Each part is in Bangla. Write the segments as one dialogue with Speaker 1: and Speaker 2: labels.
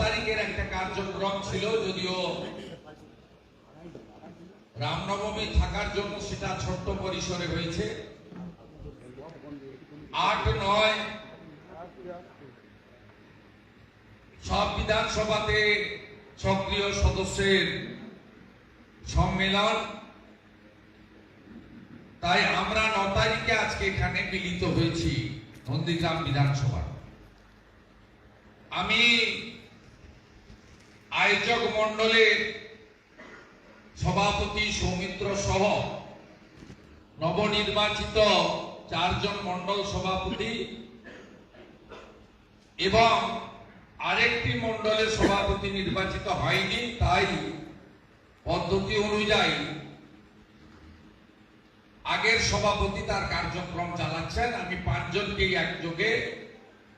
Speaker 1: তারিখের একটা কার্যক্রম ছিল, যদিও রামনবমী থাকার জন্য সেটা ছোট্ট পরিসরে হয়েছে। আট, নয়, সব বিধানসভাতে সক্রিয় সদস্যের সম্মেলন। তাই আমরা ন তারিখে আজকে এখানে মিলিত হয়েছি নন্দীগ্রাম বিধানসভা আমি আয়োজক মণ্ডলের সভাপতি সৌমিত্র সহ নবনির্বাচিত চারজন মণ্ডল সভাপতি এবং আরেকটি মন্ডলের সভাপতি নির্বাচিত হয়নি, তাই পদ্ধতি অনুযায়ী আগের সভাপতি তার কার্যক্রম চালাচ্ছেন। আমি পাঁচজনকেই একযোগে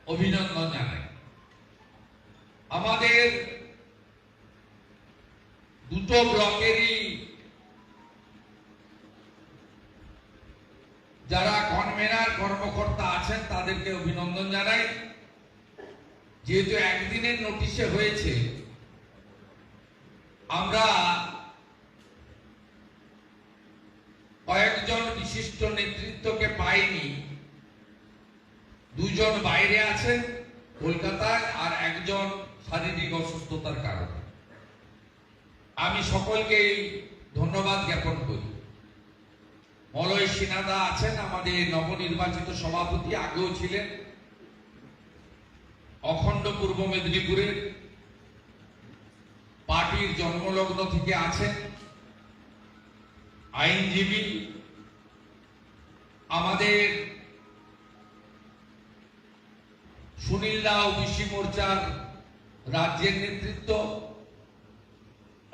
Speaker 1: অভিনন্দন জানাই। আমাদের দুটো ব্লকেরই যারা কনভেনার কর্মকর্তা আছেন, তাদেরকে অভিনন্দন জানাই। যেহেতু একদিনের নোটিশে হয়েছে, আমরা কয়েকজন বিশিষ্ট নেতৃত্বকে পাইনি। দুজন বাইরে আছেন কলকাতায় আর একজন শারীরিক অসুস্থতার কারণে। আমি সকলকেই ধন্যবাদ জ্ঞাপন করি। মলয় সিনাদা আছেন, আমাদের নবনির্বাচিত সভাপতি, আগেও ছিলেন। অখণ্ড পূর্ব মেদিনীপুরের পার্টির জন্মলগ্ন থেকে আছেন। আইনজীবী, আমাদের সুনীল রাও বিসি মোর্চার রাজ্যের নেতৃত্ব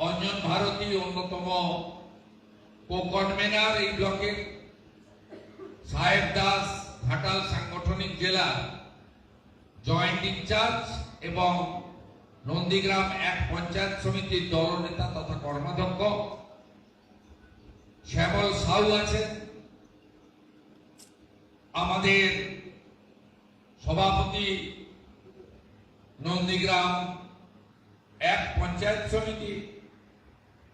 Speaker 1: অঞ্জন ভারতী অন্যতম কনভেনার এই ব্লকের সাহেব দাস ঘাটাল সাংগঠনিক জেলা জয়েন্ট ইনচার্জ এবং নন্দীগ্রাম এক পঞ্চায়েত সমিতির দলনেতা তথা কর্মাধ্যক্ষ। শ্যামল সাউ আছেন। আমাদের সভাপতি নন্দীগ্রাম এক পঞ্চায়েত সমিতি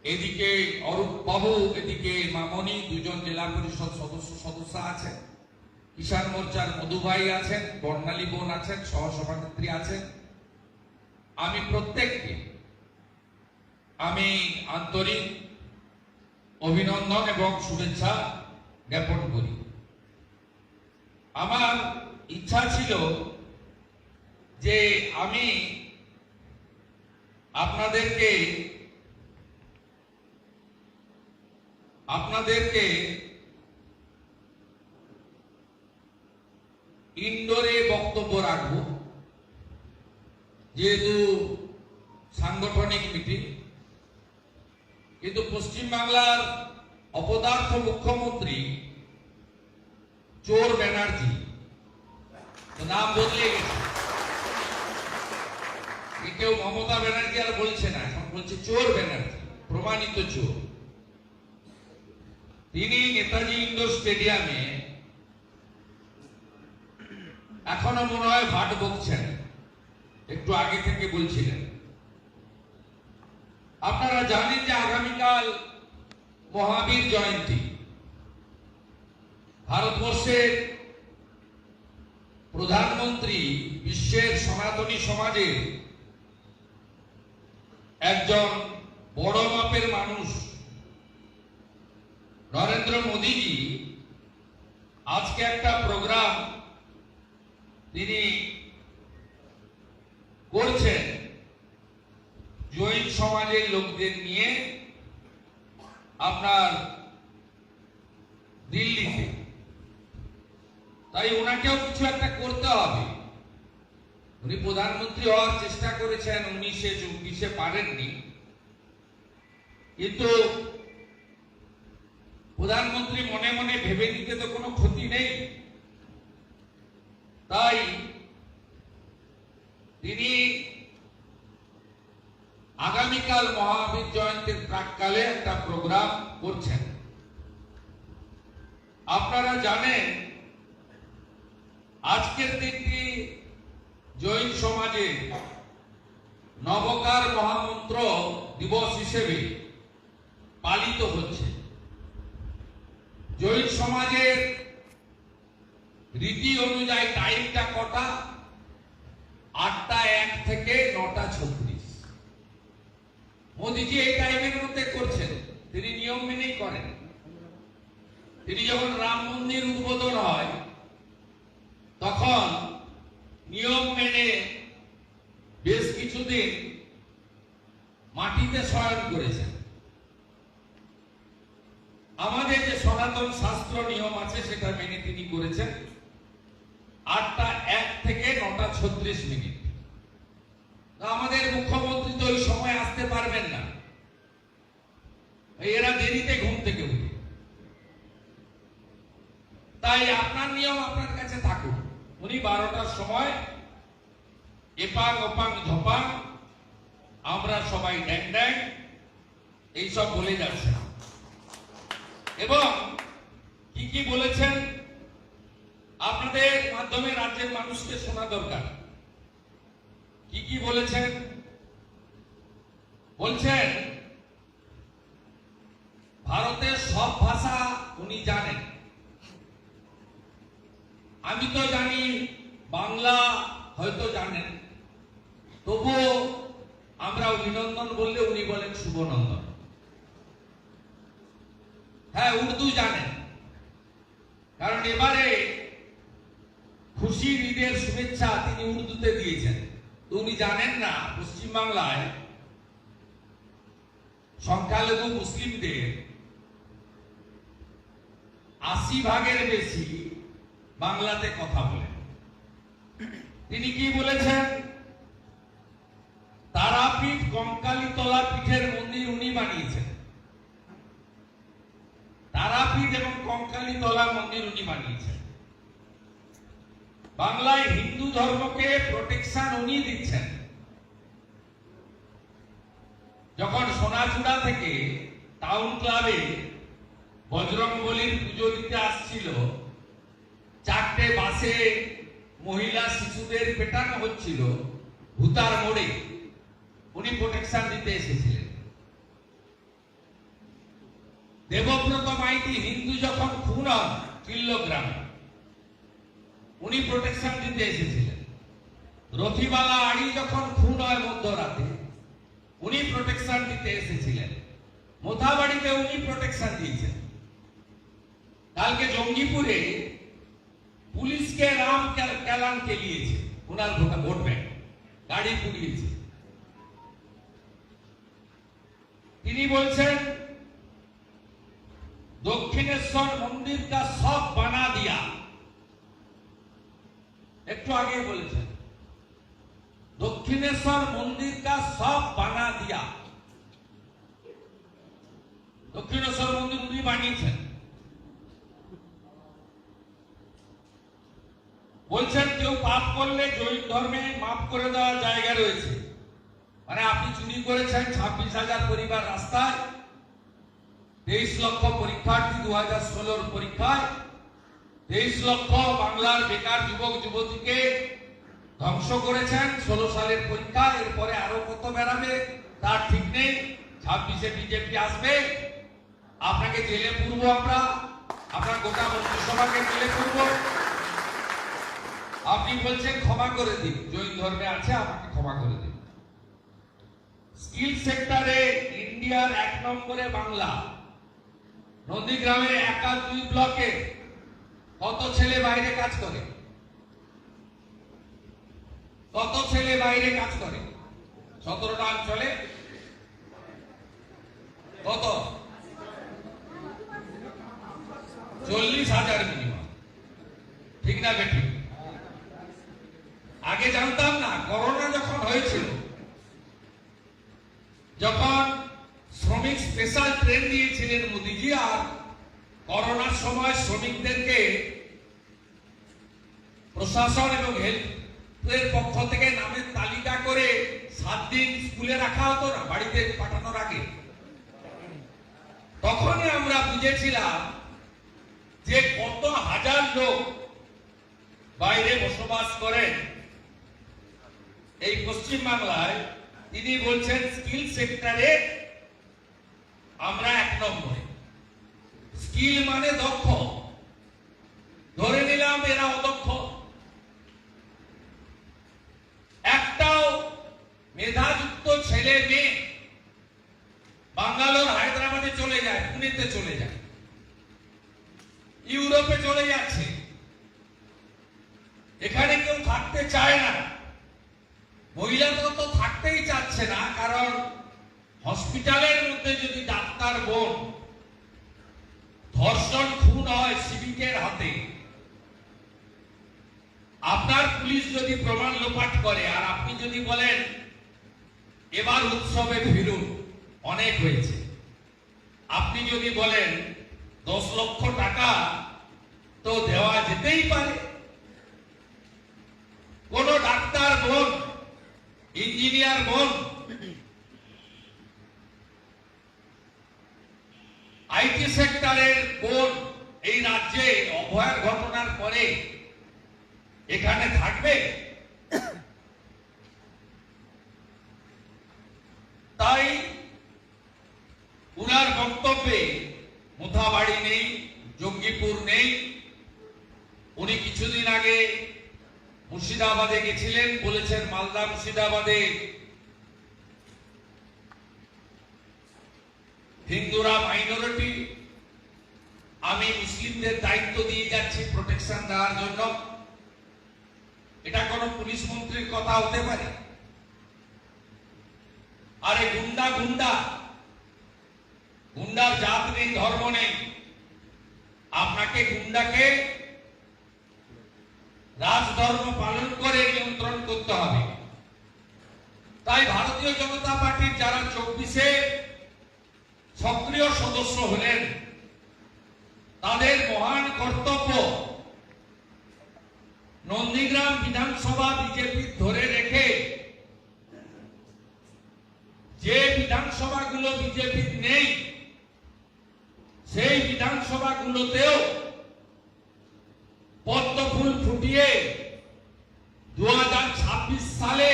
Speaker 1: এদিকে অরূপ বাবু, এদিকে মামনি দুজন জেলা পরিষদ সদস্য সদস্য আছেন। কিষাণ মোর্চার মধুভাই আছেন, বর্ণালী বোন আছেন, সহসভানেত্রী আছেন। আমি প্রত্যেককে আমি আন্তরিক অভিনন্দন এবং শুভেচ্ছা জ্ঞাপন করি। আমার ইচ্ছা ছিল যে আমি আপনাদেরকে আপনাদেরকে ইন্ডোরে বক্তব্য রাখব। যেহেতু সাংগঠনিক মিটিং, কিন্তু পশ্চিমবাংলার অপদার্থ মুখ্যমন্ত্রী চোর ব্যানার্জি নাম বদলে গেছে। কেউ মমতা ব্যানার্জি আর বলছে না, এখন বলছে চোর ব্যানার্জি, প্রমাণিত চোর। তিনি নেতাজি ইন্ডোর স্টেডিয়ামে এখনও মনে হয় ভাট বকছেন। একটু আগে থেকে বলছিলেন। আপনারা জানেন যে আগামীকাল মহাবীর জয়ন্তী। ভারতবর্ষের প্রধানমন্ত্রী বিশ্বের সনাতনী সমাজের একজন বড় মাপের মানুষ নরেন্দ্র মোদীজি, আজকে একটা প্রোগ্রাম তিনি করছেন জৈন সমাজের লোকদের নিয়ে আপনার দিল্লিতে। তাই ওনাকেও কিছু একটা করতে হবে। উনি প্রধানমন্ত্রী হওয়ার চেষ্টা করেছেন, উনিশে চব্বিশে পারেননি। কিন্তু প্রধানমন্ত্রী মনে মনে ভেবে নিতে তো কোনো ক্ষতি নেই। তাই তিনি আগামীকাল মহাবীর জয়ন্তীর প্রাককালে একটা প্রোগ্রাম করছেন। আপনারা জানেন, আজকের দিনটি জৈন সমাজে নবকার মহামন্ত্র দিবস হিসেবে পালিত হচ্ছে। জৈন সমাজের রীতি অনুযায়ী টাইমটা কটা? আটটা এক থেকে নটা ছত্রিশ। মোদিজি এই টাইমের মধ্যে করছেন। তিনি নিয়ম মেনেই করেন। তিনি যখন রাম মন্দির উদ্বোধন হয়, তখন নিয়ম মেনে বেশ কিছুদিন মাটিতে শয়ন করেছেন। আমাদের যে সনাতন শাস্ত্র নিয়ম আছে, সেটা মেনে তিনি করেছেন। আটটা এক থেকে নটা ছত্রিশ মিনিট। আমাদের মুখ্যমন্ত্রী তো ওই সময় আসতে পারবেন না। এরা দেরিতে ঘুম থেকে উঠে। তাই আপনার নিয়ম আপনার কাছে থাকুক। উনি বারোটার সময় এপাং ওপাং ধপাং, আমরা সবাই ড্যাং ড্যাং, এইসব বলে যাচ্ছে এবং কি কি বলেছেন? আপনাদের মাধ্যমে রাজ্যের মানুষকে শোনা দরকার। কি কি বলেছেন? বলছেন, ভারতের সব ভাষা উনি জানেন। আমি তো জানি, বাংলা হয়তো জানেন। তবুও আমরা অভিনন্দন বললে উনি বলেন শুভনন্দন। হ্যাঁ উর্দু জানেন কারণ এবারে খুশির ঈদের শুভেচ্ছা তিনি উর্দুতে দিয়েছেন। উনি জানেন না, পশ্চিমবাংলায় সংখ্যালঘু মুসলিমদের আশি ভাগের বেশি বাংলাতে কথা বলেন। তিনি কি বলেছেন? তারাপীঠ কঙ্কালীতলা পীঠের মন্দির উনি বানিয়েছেন। তারাপীঠ এবং কঙ্কালীতলা মন্দির উনি বানিয়েছেন। বাংলায় হিন্দু ধর্মকে প্রোটেকশন উনি দিচ্ছেন। যখন সোনাচূড়া থেকে টাউন ক্লাবে বজরং বলির পুজো দিতে আসছিল, চারটে বাসে মহিলা শিশুদের পেটানো হচ্ছিল ভূতার মোড়ে। উনি প্রোটেকশন দিতে এসেছিলেন। দেবব্রত মাইতি হিন্দু যখন খুন হন, কিল্লোগ্রামে, উনি প্রোটেকশন দিতে এসেছিলেন। রথিবালা আড়ি যখন খুন হয় মধ্যরাতে, উনি প্রোটেকশন দিতে এসেছিলেন। মোথাবাড়িতে উনি প্রোটেকশন দিয়েছেন। কালকে জঙ্গিপুরে পুলিশকে রাম কে- কেলান কেলিয়েছে ওনার ভোটা ভোট ব্যাংক, গাড়ি পুড়িয়েছে। তিনি বলছেন দক্ষিণেশ্বর মন্দির কা সব বানা দিয়া। একটু আগে বলেছেন। দক্ষিণেশ্বর মন্দির কা সব বানা দিয়া। দক্ষিণেশ্বর মন্দির উনি বানিয়েছেন। বলছেন, কেউ পাপ করলে জৈন ধর্মে মাফ করে দেওয়ার জায়গা রয়েছে। মানে আপনি চুরি করেছেন ছাব্বিশ হাজার পরিবার রাস্তায়। তেইশ লক্ষ পরীক্ষার্থী দু হাজার ষোলোর পরীক্ষায় তেইশ লক্ষ বাংলার বেকার যুবক, যুবতীকে ধ্বংস করেছেন ষোলো সালের পরীক্ষা। এরপরে আরও কত বেড়াবে তার ঠিক নেই। ছাব্বিশে বিজেপি আসবে। আপনাকে জেলে পুরবো আমরা। আপনার গোটা মন্ত্রিসভাকে জেলে পুরবো। আপনি বলছেন ক্ষমা করে দিন। জৈন ধর্মে আছে, আমাকে ক্ষমা করে দিন। স্কিল সেক্টরে ইন্ডিয়ার এক নম্বরে বাংলা। নন্দীগ্রামের একা দুই ব্লকে কত ছেলে বাইরে কাজ করে? কত ছেলে বাইরে কাজ করে? সতেরোটা অঞ্চলে? কত? চল্লিশ হাজার মিনিমাম ঠিক না বেঠিক আগে জানতাম না করোনা যখন হয়েছিল যখন শ্রমিক স্পেশাল ট্রেন দিয়েছিলেন মোদিজি আর করোনার সময় শ্রমিকদেরকে প্রশাসন এবং হেলথের পক্ষ থেকে নামের তালিকা করে সাত দিন স্কুলে রাখা হতো না বাড়িতে পাঠানোর আগে তখনই আমরা বুঝেছিলাম যে কত হাজার লোক বাইরে বসবাস করেন এই পশ্চিম বাংলায় তিনি বলছেন স্কিল সেক্টরে আমরা এক নম্বরে স্কিল মানে দক্ষ ধরে নিলাম এরা অদক্ষ। একটাও মেধাযুক্ত ছেলে মেয়ে বাঙ্গালোর, হায়দ্রাবাদে চলে যায়, পুনেতে চলে যায়। ইউরোপে চলে যাচ্ছে। এখানে কেউ থাকতে চায় না। মহিলা তো তো থাকতেই চাচ্ছে না, কারণ হসপিটালের মধ্যে যদি ডাক্তার বোন, ধর্ষণ খুন হয় সিভিকের হাতে আপনার পুলিশ যদি প্রমাণ লোপাট করে আর আপনি যদি বলেন, এবার উৎসবে ফিরুন অনেক হয়েছে। আপনি যদি বলেন, দশ লক্ষ টাকা তো দেওয়া যেতেই পারে। কোন ডাক্তার বোন ইঞ্জিনিয়ার বোন আইটি সেক্টরের বোন এই রাজ্যে অভয়ার ঘটনার পরে এখানে থাকবে তাই উনার বক্তব্যে মুথাবাড়ি নেই জঙ্গিপুর নেই উনি কিছুদিন আগে মুর্শিদাবাদে গেছিলেন, বলেছেন মালদা, মুর্শিদাবাদে। হিন্দুরা মাইনরিটি আমি মুসলিমদের দায়িত্ব দিয়ে যাচ্ছি প্রোটেকশন দেওয়ার জন্য। এটা কোন পুলিশ মন্ত্রীর কথা হতে পারে। আরে গুন্ডা গুন্ডা। গুন্ডার জাত নেই, ধর্ম নেই। আপনাকে গুন্ডাকে রাজধর্ম পালন করে নিয়ন্ত্রণ করতে হবে। তাই ভারতীয় জনতা পার্টির যারা চব্বিশে সক্রিয় সদস্য হলেন, তাদের মহান কর্তব্য নন্দীগ্রাম বিধানসভা বিজেপি ধরে রেখে যে বিধানসভাগুলো বিজেপির নেই, সেই বিধানসভাগুলোতেও পদ্ম ফুল ফুটিয়ে দু হাজার ছাব্বিশ সালে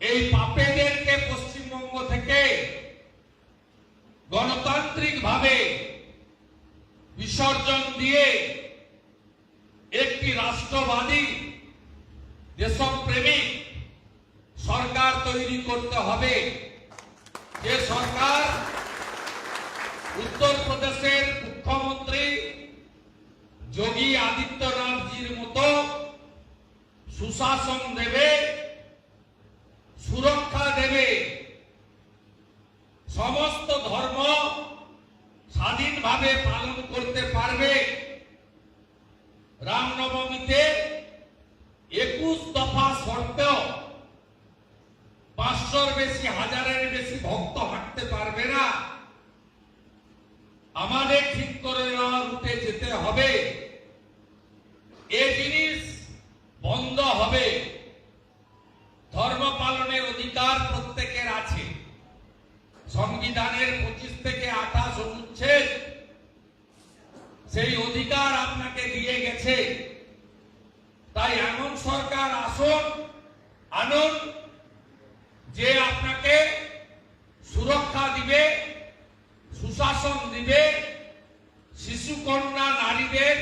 Speaker 1: এই পাপেদেরকে পশ্চিমবঙ্গ থেকে গণতান্ত্রিক ভাবে বিসর্জন দিয়ে একটি রাষ্ট্রবাদী দেশপ্রেমিক সরকার তৈরি করতে হবে। যে সরকার উত্তরপ্রদেশের মুখ্যমন্ত্রী যোগী আদিত্যনাথজির মতো সুশাসন দেবে, সুরক্ষা দেবে। সমস্ত ধর্ম স্বাধীনভাবে পালন করতে পারবে। রামনবমীতে একুশ দফা সত্ত্বেও পাঁচশোর বেশি, হাজারের বেশি ভক্ত হাঁটতে পারবে না। আমাদের ঠিক করে নেওয়া রুটে যেতে হবে। এ জিনিস বন্ধ হবে। ধর্ম পালনের অধিকার প্রত্যেকের আছে। সংবিধানের পঁচিশ থেকে আঠাশ অনুচ্ছেদ, সেই অধিকার আপনাকে দিয়ে গেছে। তাই এমন সরকার আসুন, আনুন, যে আপনাকে সুরক্ষা দিবে, সুশাসন দিবে শিশু কন্যা নারীদের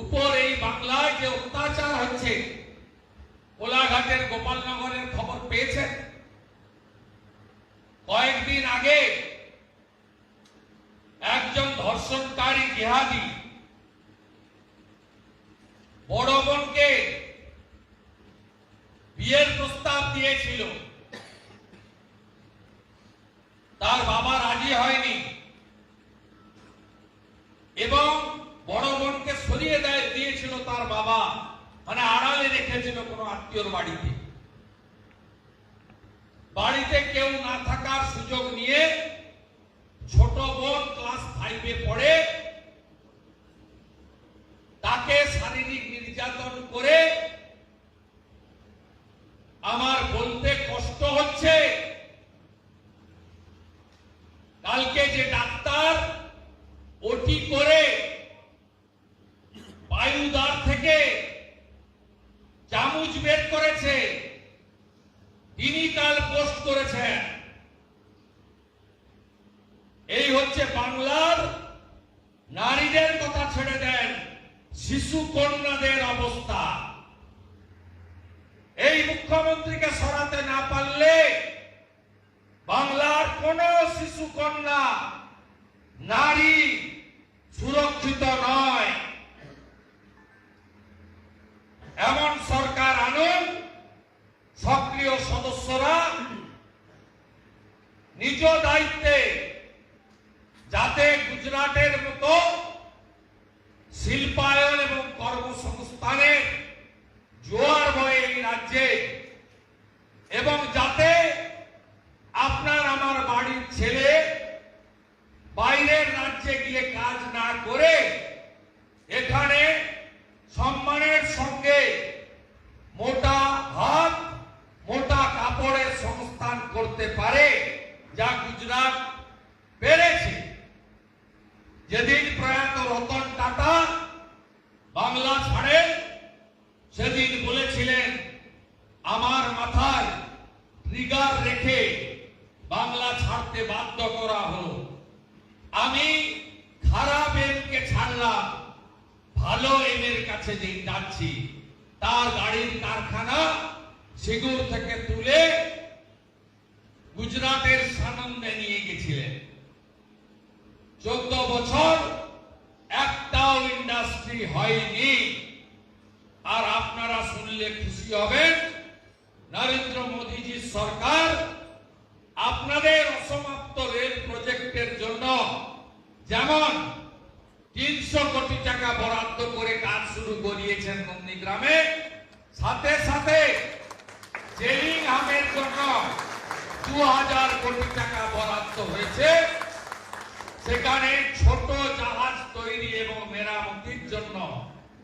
Speaker 1: উপর এই বাংলায় যে অত্যাচার হচ্ছে, কোলাঘাটের গোপালনগরের খবর পেয়েছেন? কয়েকদিন আগে একজন ধর্ষণকারী জেহাদি বড় বোনকে বিয়ের প্রস্তাব দিয়েছিল। তার বাবা রাজি হয়নি এবং বড় সরিয়ে দেয়, দিয়েছিল তার বাবা। মানে আড়ালে রেখেছিল কোনো আত্মীয়র বাড়িতে। বাড়িতে কেউ না থাকার সুযোগ নিয়ে ছোট বোন ক্লাস ফাইভে পড়ে। মুখ্যমন্ত্রীকে সরাতে না পারলে বাংলার কোন শিশু কন্যা নারী Irak গড়িয়েছেন নন্দীগ্রামে সাথে সাথে জেলিং হামের জন্য দু হাজার কোটি টাকা বরাদ্দ হয়েছে। সেখানে ছোট জাহাজ তৈরি এবং মেরামতির জন্য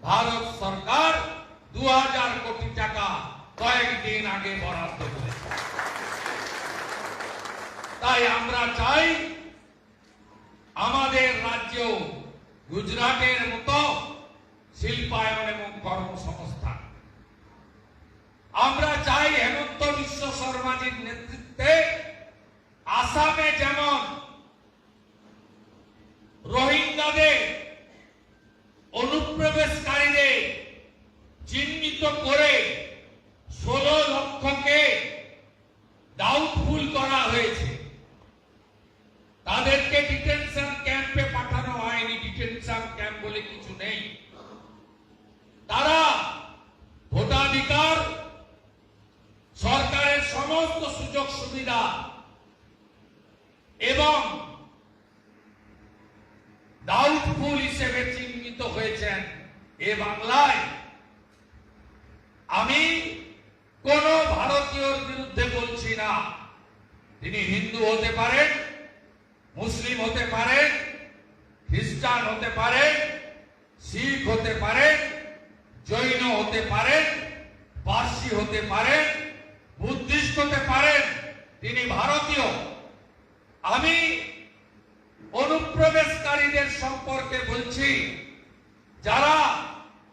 Speaker 1: ভারত সরকার দু হাজার কোটি টাকা কয়েকদিন আগে বরাদ্দ করেছে। তাই আমরা চাই আমাদের রাজ্যেও গুজরাটের মতো শিল্পায়ন এবং কর্মসংস্থান। আমরা চাই হেমন্ত বিশ্ব শর্মাজির নেতৃত্বে আসামে যেমন রোহিঙ্গাদের অনুপ্রবেশকারীদের চিহ্নিত করে ষোলো লক্ষকে সম্পর্কে বলছি যারা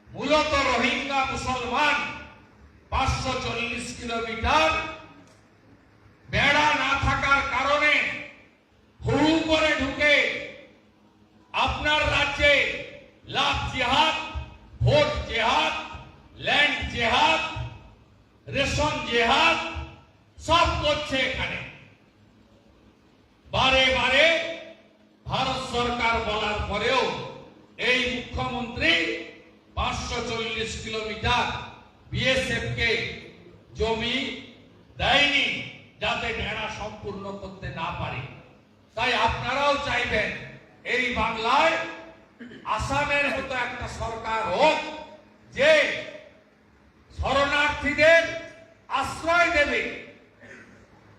Speaker 1: মূলত রোহিঙ্গা মুসলমান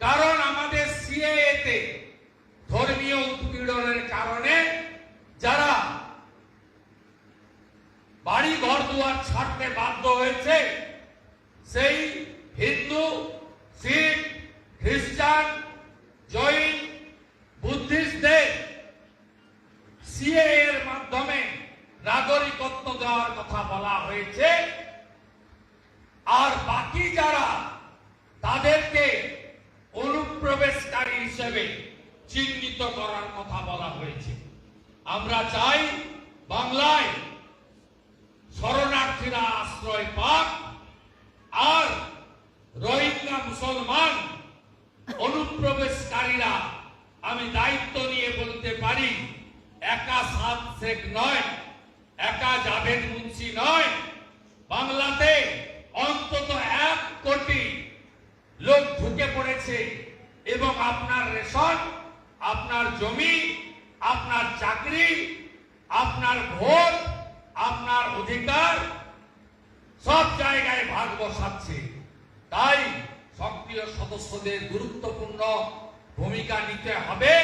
Speaker 1: ¡Caro! আমি দায়িত্ব নিয়ে বলতে পারি, একা সাত শেখ নয়, একা জাভেদ মুন্সি নয়। বাংলাতে অন্তত এক কোটি লোক ঢুকে পড়েছে এবং আপনার রেশন, আপনার জমি, আপনার চাকরি, আপনার ভোট, আপনার অধিকার সব জায়গায় ভাগ বসাচ্ছে। তাই সক্রিয় সদস্যদের গুরুত্বপূর্ণ ভূমিকা নিতে হবে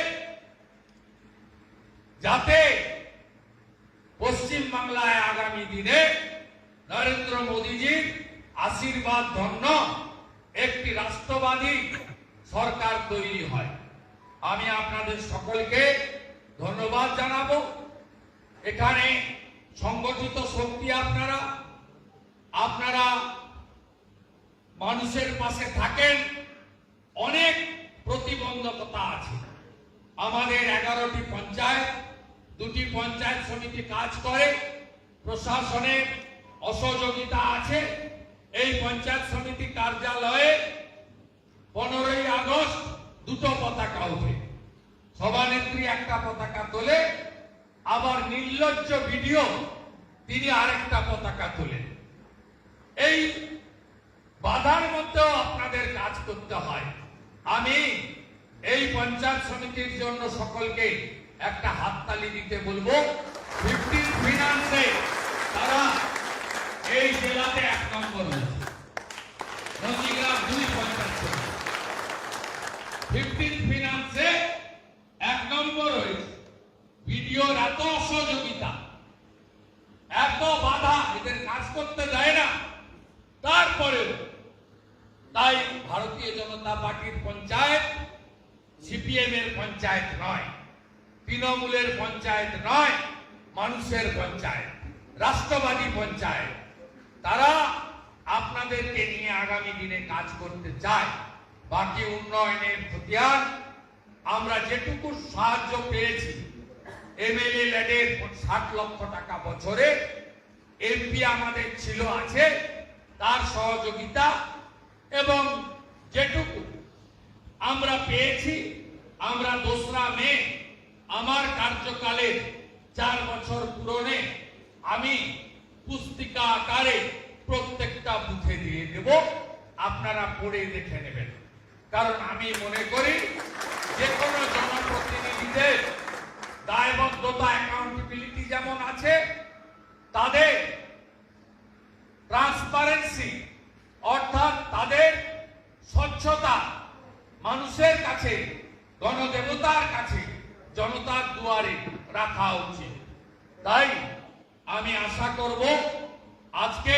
Speaker 1: যাতে পশ্চিম বাংলায় আগামী দিনে নরেন্দ্র মোদীজির আশীর্বাদ ধন্য একটি রাষ্ট্রবাদী সরকার তৈরি হয়। আমি আপনাদের সকলকে ধন্যবাদ জানাব। এখানে সংগঠিত শক্তি আপনারা আপনারা মানুষের পাশে থাকেন। প্রতিবন্ধকতা আছে। আমাদের এগারোটি পঞ্চায়েত, দুটি পঞ্চায়েত সমিতি কাজ করে, প্রশাসনের অসহযোগিতা আছে। এই পঞ্চায়েত সমিতি কার্যালয়ে পনেরোই আগস্ট দুটো পতাকা ওঠে। সভানেত্রী একটা পতাকা তোলে, আবার নির্লজ্জ ভিডিও তিনি আরেকটা পতাকা তোলেন। এই বাধার মধ্যেও আপনাদের কাজ করতে হয়। আমি এই পঞ্চায়েত সমিতির জন্য সকলকে একটা হাততালি দিতে বলব। ফিফটিন তারা এই জেলাতে এক নম্বর হয়েছে। নদীগ্রাম দুই পঞ্চায়েত সমিতি। ফিফটিন ফিনান্সে এক নম্বর হয়েছে ভিডিওর এত অসহযোগিতা এত বাধা এদের কাজ করতে দেয় না তারপরেও তাই ভারতীয় জনতা পার্টির পঞ্চায়েত সিপিএম এর পঞ্চায়েত নয় তৃণমূলের পঞ্চায়েত নয় মানুষের পঞ্চায়েত রাষ্ট্রবাদী পঞ্চায়েত তারা আপনাদেরকে নিয়ে আগামী দিনে কাজ করতে চায় বাকি উন্নয়নের খতিয়ান আমরা যেটুকু সাহায্য পেয়েছি এমএলএ ল্যাডের ষাট লক্ষ টাকা বছরে এমপি আমাদের ছিল আছে, তার সহযোগিতা এবং যেটুকু আমরা পেয়েছি, আমরা দোসরা মে আমার কার্যকালে চার বছর পূরণে আমি পুস্তিকা আকারে প্রত্যেকটা বুথে দিয়ে দেব, আপনারা পড়ে দেখে নেবেন। কারণ আমি মনে করি যে কোনো জনপ্রতিনিধিদের দায়বদ্ধতা অ্যাকাউন্টেবিলিটি যেমন আছে, তাদের ট্রান্সপারেন্সি অর্থাৎ তাদের স্বচ্ছতা মানুষের কাছে, গণদেবতার কাছে, জনতার দুয়ারে রাখা উচিত। তাই আমি আশা করব, আজকে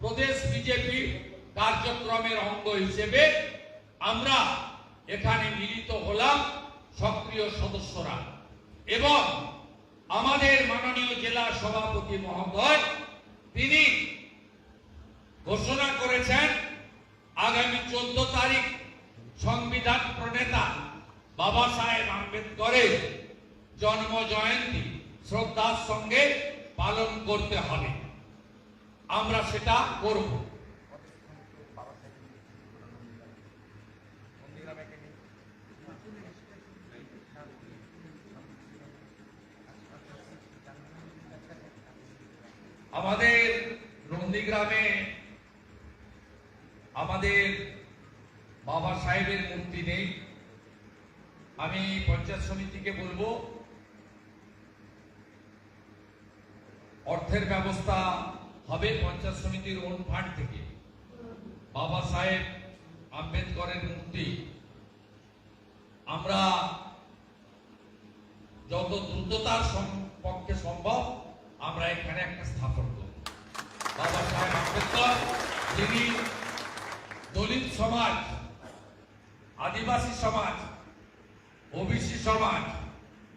Speaker 1: প্রদেশ বিজেপি কার্যক্রমের অঙ্গ হিসেবে আমরা এখানে মিলিত হলাম সক্রিয় সদস্যরা। এবং আমাদের মাননীয় জেলা সভাপতি মহোদয়, তিনি ঘোষণা করেছেন, আগামী চোদ্দ তারিখ সংবিধান প্রণেতা বাবা সাহেব আম্বেদকরের জন্ম জয়ন্তী শ্রদ্ধার সঙ্গে পালন করতে হবে। আমরা সেটা করব। আমাদের নন্দীগ্রামে আমাদের বাবা সাহেবের মূর্তি নেই। আমি পঞ্চায়েত সমিতিকে বলব, অর্থের ব্যবস্থা হবে পঞ্চায়েত সমিতির ওন ফান্ড থেকে। বাবা সাহেব আম্বেদকরের মূর্তি। আমরা যত দ্রুততার পক্ষে সম্ভব আমরা এখানে একটা স্থাপন করব। বাবা সাহেব আম্বেদকর, যিনি দলিত সমাজ, আদিবাসী সমাজ, ওবিসি সমাজ,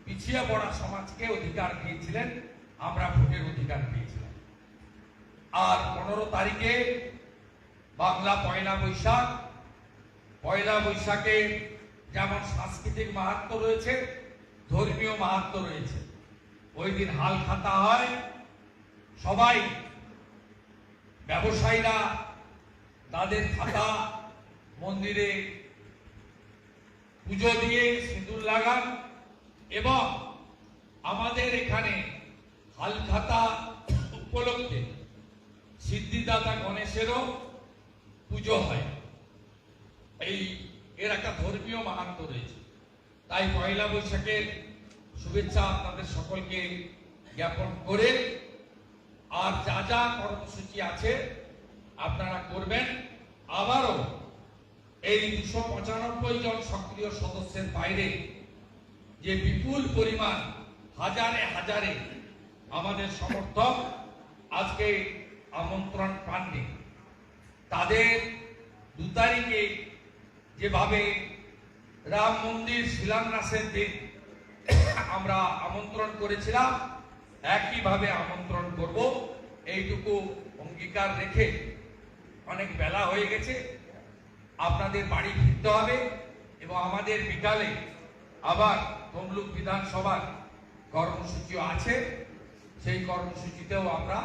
Speaker 1: পিছিয়ে পড়া সমাজকে অধিকার দিয়েছিলেন, আমরা ভোটের অধিকার পেয়েছিলাম। আর পনেরো তারিখে বাংলা পয়লা বৈশাখ, পয়লা বৈশাখে যেমন সাংস্কৃতিক মাহাত্ম রয়েছে, ধর্মীয় মাহাত্ম রয়েছে। ওই দিন হাল খাতা হয়, সবাই ব্যবসায়ীরা তাদের খাতা মন্দিরে পুজো দিয়ে সিঁদুর লাগান এবং আমাদের এখানে হালখাতা উপলক্ষে সিদ্ধিদাতা গণেশেরও পুজো হয়। এই, এর একটা ধর্মীয় মাহাত্ম রয়েছে। তাই পয়লা বৈশাখের শুভেচ্ছা আপনাদের সকলকে জ্ঞাপন করে। আর যা যা কর্মসূচি আছে, আপনারা করবেন। আবারও এই দুশো পঁচানব্বই জন সক্রিয় সদস্যের বাইরে যে বিপুল পরিমাণ, হাজারে হাজারে আমাদের সমর্থক আজকে আমন্ত্রণ পাননি। তাদের দু তারিখে যেভাবে রাম মন্দির শিলান্যাসের দিন আমরা আমন্ত্রণ করেছিলাম, একইভাবে আমন্ত্রণ করব। এইটুকু অঙ্গীকার রেখে অনেক বেলা হয়ে গেছে, আপনাদের বাড়ি ফিরতে হবে এবং আমাদের বিকালে আবার তমলুক বিধানসভার কর্মসূচিও আছে, সেই কর্মসূচিতেও আমরা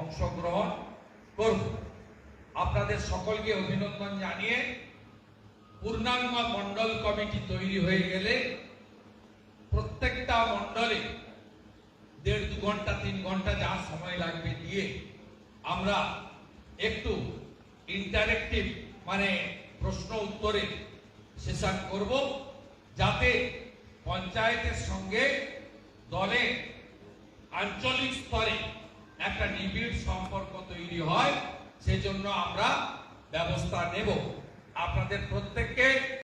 Speaker 1: অংশগ্রহণ করব। আপনাদের সকলকে অভিনন্দন জানিয়ে পূর্ণাঙ্গ মন্ডল কমিটি তৈরি হয়ে গেলে প্রত্যেকটা মন্ডলে দেড় দু ঘণ্টা, তিন ঘণ্টা যা সময় লাগবে দিয়ে আমরা একটু ইন্টারেক্টিভ মানে প্রশ্ন উত্তরে সেশন করব যাতে পঞ্চায়েতের সঙ্গে দলে আঞ্চলিক স্তরে একটা নিবিড় সম্পর্ক তৈরি হয়, সেজন্য আমরা ব্যবস্থা নেব। আপনাদের প্রত্যেককে